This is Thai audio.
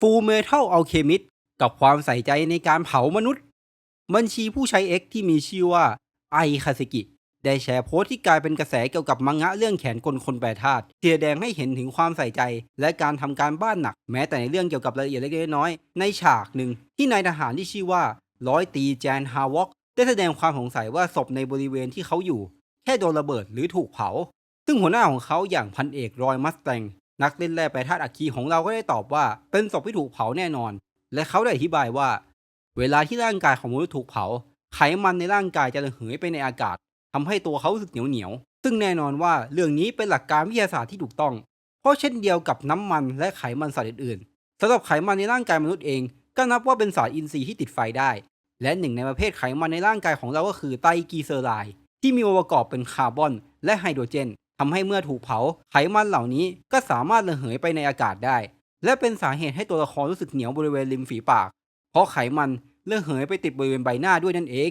ฟูเมทัลอัลเคมิสกับความใส่ใจในการเผามนุษย์ บัญชีผู้ใช้ X ที่มีชื่อว่าไอคาเซกิ ได้แชร์โพสต์ที่กลายเป็นกระแสเกี่ยวกับมังงะเรื่องแขนกลคนแปรธาตุที่แดงให้เห็นถึงความใส่ใจ และการทำการบ้านหนัก แม้แต่ในเรื่องเกี่ยวกับรายละเอียดเล็กน้อยในฉากหนึ่ง ที่นายทหารที่ชื่อว่าร้อยตีแจนฮาวอกได้แสดงความสงสัยว่าศพในบริเวณที่เขาอยู่ แค่โดนระเบิดหรือถูกเผา ซึ่งหัวหน้าของเขาอย่างพันเอกรอยมัสแตง นักเล่นแร่แปรธาตุอัคคีของเราก็ได้ตอบว่า เป็นศพที่ถูกเผาแน่นอน และเขาได้อธิบายว่า เวลาที่ร่างกายของมนุษย์ถูกเผา ไขมันในร่างกายจะระเหยไปในอากาศทำให้ตัวเขารู้สึกเหนียวเหนียวซึ่งแน่นอนว่าเรื่องนี้เป็นหลักการวิทยาศาสตร์ที่ถูกต้อง เพราะเช่นเดียวกับน้ำมันและไขมันสัตว์อื่นๆสำหรับไขมันในร่างกายมนุษย์เอง ก็นับว่าเป็นสารอินทรีย์ที่ติดไฟได้ และหนึ่งในประเภทไขมันในร่างกายของเราก็คือไตรกลีเซอไรด์ที่มีองค์ประกอบเป็นคาร์บอน และไฮโดรเจน ทำให้เมื่อถูกเผาไขมันเหล่านี้ก็สามารถระเหยไปในอากาศได้ และเป็นสาเหตุให้ตัวละครรู้สึกเหนียวบริเวณริมฝีปาก เพราะไขมันระเหยไปติดบริเวณใบหน้าด้วยนั่นเอง